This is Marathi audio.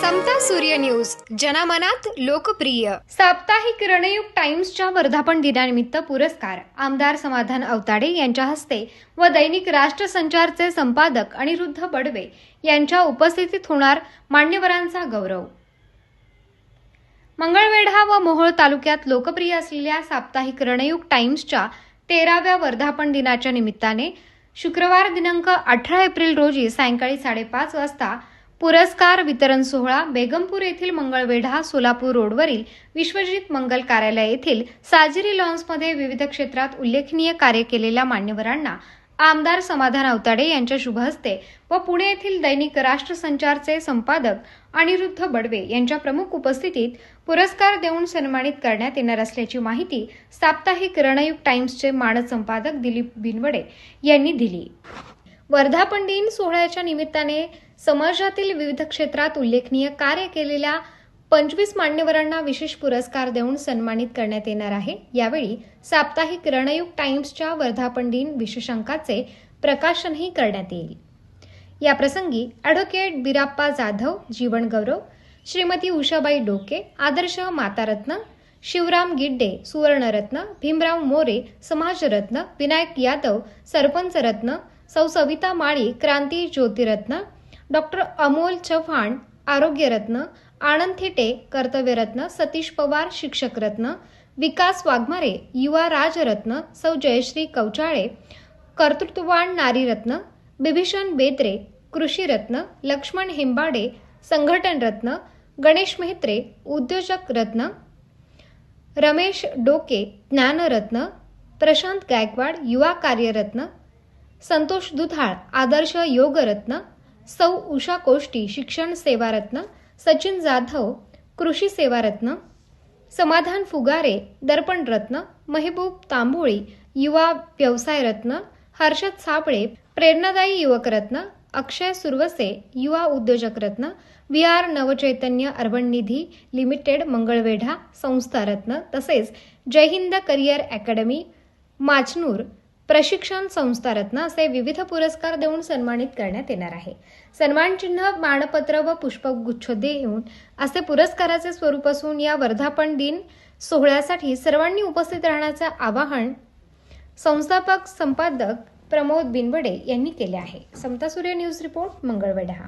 समता सूर्य न्यूज. जनमनात लोकप्रिय. साप्ताहिक रणयुग टाइम्सच्या वर्धापन दिनानिमित्त पुरस्कार. आमदार समाधान अवताडे यांच्या हस्ते व दैनिक राष्ट्रसंचारचे संपादक अनिरुद्ध बडवे यांच्या उपस्थितीत होणार मान्यवरांचा गौरव. मंगळवेढा व मोहोळ तालुक्यात लोकप्रिय असलेल्या साप्ताहिक रणयुग टाइम्सच्या तेराव्या वर्धापन दिनाच्या निमित्ताने शुक्रवार दिनांक अठरा एप्रिल रोजी सायंकाळी साडेपाच वाजता पुरस्कार वितरण सोहळा बेगमपूर येथील मंगळवेढा सोलापूर रोडवरील विश्वजित मंगल कार्यालय येथील साजिरी लॉन्समध्ये विविध क्षेत्रात उल्लेखनीय कार्य केलेल्या मान्यवरांना आमदार समाधान अवताडे यांच्या शुभ हस्ते व पुणे येथील दैनिक राष्ट्रसंचारचे संपादक अनिरुद्ध बडवे यांच्या प्रमुख उपस्थितीत पुरस्कार देऊन सन्मानित करण्यात येणार असल्याची माहिती साप्ताहिक रणयुग टाइम्सचे मानद संपादक दिलीप बिनवडे यांनी दिली. वर्धापन दिन सोहळ्याच्या निमित्ताने समाजातील विविध क्षेत्रात उल्लेखनीय कार्य केलेल्या पंचवीस मान्यवरांना विशेष पुरस्कार देऊन सन्मानित करण्यात येणार आहे. यावेळी साप्ताहिक रणयुग टाइम्सच्या वर्धापन दिन विशेषांकाचे प्रकाशनही करण्यात येईल. या प्रसंगी ॲडव्होकेट बिराप्पा जाधव जीवन गौरव श्रीमती उषाबाई डोके आदर्श मातारत्न शिवराम गिड्डे सुवर्णरत्न भीमराव मोरे समाजरत्न विनायक यादव सरपंच रत्न सौ सविता माळी क्रांती ज्योतिरत्न डॉक्टर अमोल चव्हाण आरोग्यरत्न आनंद थिटे कर्तव्यरत्न सतीश पवार शिक्षकरत्न विकास वाघमारे युवा राजरत्न सौ जयश्री कवचाळे कर्तृत्ववान नारीरत्न बिभीषण बेत्रे कृषीरत्न लक्ष्मण हेंबाडे संघटन रत्न गणेश मेहत्रे उद्योजक रत्न रमेश डोके ज्ञानरत्न प्रशांत गायकवाड युवा कार्यरत्न संतोष दुधाळ आदर्श योगरत्न सौ उषा कोष्टी शिक्षण सेवारत्न सचिन जाधव कृषी सेवारत्न समाधान फुगारे दर्पण रत्न महबूब तांबोळी युवा व्यवसाय रत्न हर्षद सापळे प्रेरणादायी युवक रत्न अक्षय सुरवसे युवा उद्योजक रत्न V R Navchaitanya urban Nidhi limited Mangalvedha संस्था रत्न तसेच जय हिंद करिअर अकॅडमी माचनूर प्रशिक्षण संस्था रत्न असे विविध पुरस्कार देऊन सन्मानित करण्यात येणार आहे. सन्मान चिन्ह मानपत्र व पुष्पगुच्छ देऊन असे पुरस्काराचे स्वरूप असून या वर्धापन दिन सोहळ्यासाठी सर्वांनी उपस्थित राहण्याचे आवाहन संस्थापक संपादक प्रमोद बिनवडे यांनी केले आहे. समता सूर्य न्यूज रिपोर्ट मंगळवेढा.